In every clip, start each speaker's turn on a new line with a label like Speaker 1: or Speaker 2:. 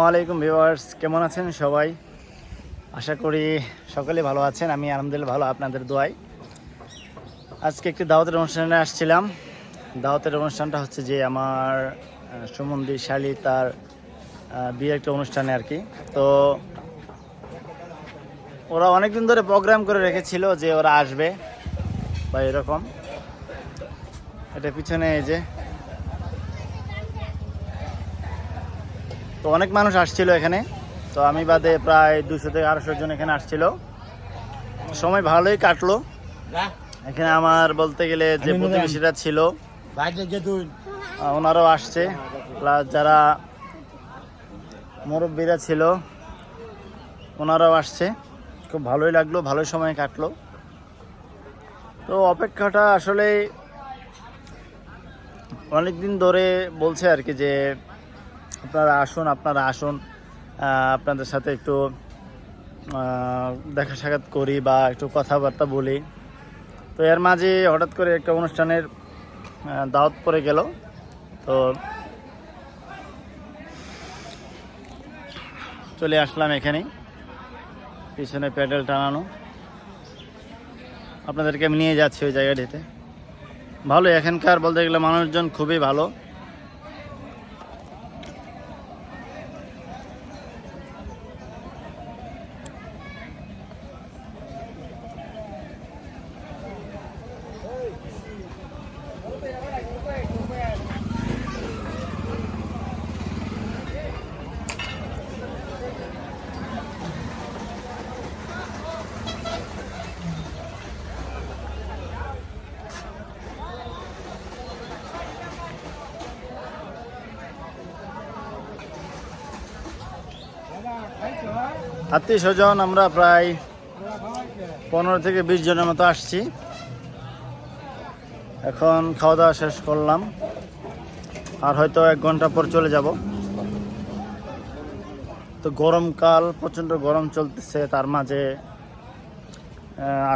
Speaker 1: আসসালামাইকুম ভিউয়ার্স, কেমন আছেন সবাই? আশা করি সকলে ভালো আছেন, আমি আলহামদুলিল্লাহ ভালো, আপনাদের দোয়াই আজকে একটি দাওয়াতের অনুষ্ঠানে আসছিলাম। দাওয়াতের অনুষ্ঠানটা হচ্ছে যে আমার সুমন্দি শালি তার বিয়ের একটা অনুষ্ঠানে আর কি। তো ওরা অনেক দিন ধরে প্রোগ্রাম করে রেখেছিল যে ওরা আসবে বা এরকম। এটা পিছনে এই যে তো অনেক মানুষ আসছিল এখানে। তো আমি বাদে প্রায় দুশো থেকে আড়াইশো জন এখানে আসছিল। সময় ভালোই কাটলো। এখানে আমার বলতে গেলে যে প্রতিবেশীরা ছিল ওনারাও আসছে। প্লাস যারা মুরব্বীরা ছিল ওনারাও আসছে। খুব ভালোই লাগল ভালোই সময় কাটলো। তো অপেক্ষাটা আসলে অনেক দিন ধরে বলছে আর কি যে আপনারা আসুন আপনারা আসুন আপনাদের সাথে একটু দেখা সাক্ষাৎ করি বা একটু কথাবার্তা বলি। তো এর মাঝে হঠাৎ করে একটা অনুষ্ঠানের দাওয়াত পড়ে গেল। তো চলে আসলাম এখানে পিছনে প্যাডেল টানানো। আপনাদেরকে আমি নিয়ে যাচ্ছি ওই জায়গাটিতে। ভালো, এখানকার বলতে গেলে মানুষজন খুবই ভালো। আত্মীয় স্বজন আমরা প্রায় পনেরো থেকে বিশ জনের মতো আসছি। এখন খাওয়া দাওয়া শেষ করলাম। আর হয়তো এক ঘণ্টা পর চলে যাব। তো গরমকাল প্রচণ্ড গরম চলতেছে। তার মাঝে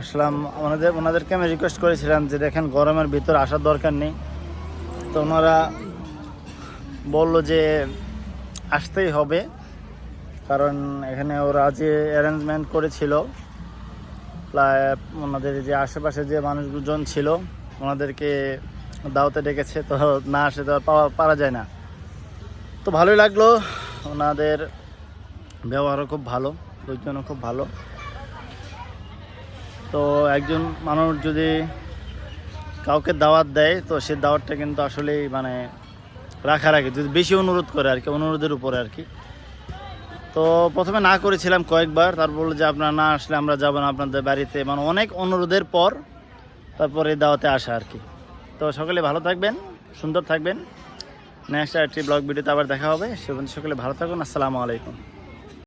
Speaker 1: আসলাম। ওনাদের ওনাদেরকে আমি রিকোয়েস্ট করেছিলাম যে, দেখেন, গরমের ভিতর আসার দরকার নেই। তো ওনারা বলল যে, আসতেই হবে। কারণ এখানে ওরা যে অ্যারেঞ্জমেন্ট করেছিল ওনাদের যে আশেপাশে যে মানুষজন ছিল, ওনাদেরকে দাওয়াতে ডেকেছে, তো না আসে তো পাওয়া, পারা যায় না। তো ভালোই লাগল, ওনাদের ব্যবহারও খুব ভালো, লোকজনও খুব ভালো। তো একজন মানুষ যদি কাউকে দাওয়াত দেয়, তো সে দাওয়াতটা কিন্তু আসলেই মানে রাখার আগে, যদি বেশি অনুরোধ করে আর কি, অনুরোধের উপরে আর কি। তো প্রথমে না করেছিলাম কয়েকবার, তারপর যে আপনারা না আসলে আমরা যাব না আপনাদের বাড়িতে। মানে অনেক অনুরোধের পর তারপরে দাওয়াতে আসা আর কি। তো সকলে ভালো থাকবেন, সুন্দর থাকবেন। নেক্সট একটি ব্লগ ভিডিওতে আবার দেখা হবে। সে সকলে ভালো থাকুন। আসসালামু আলাইকুম।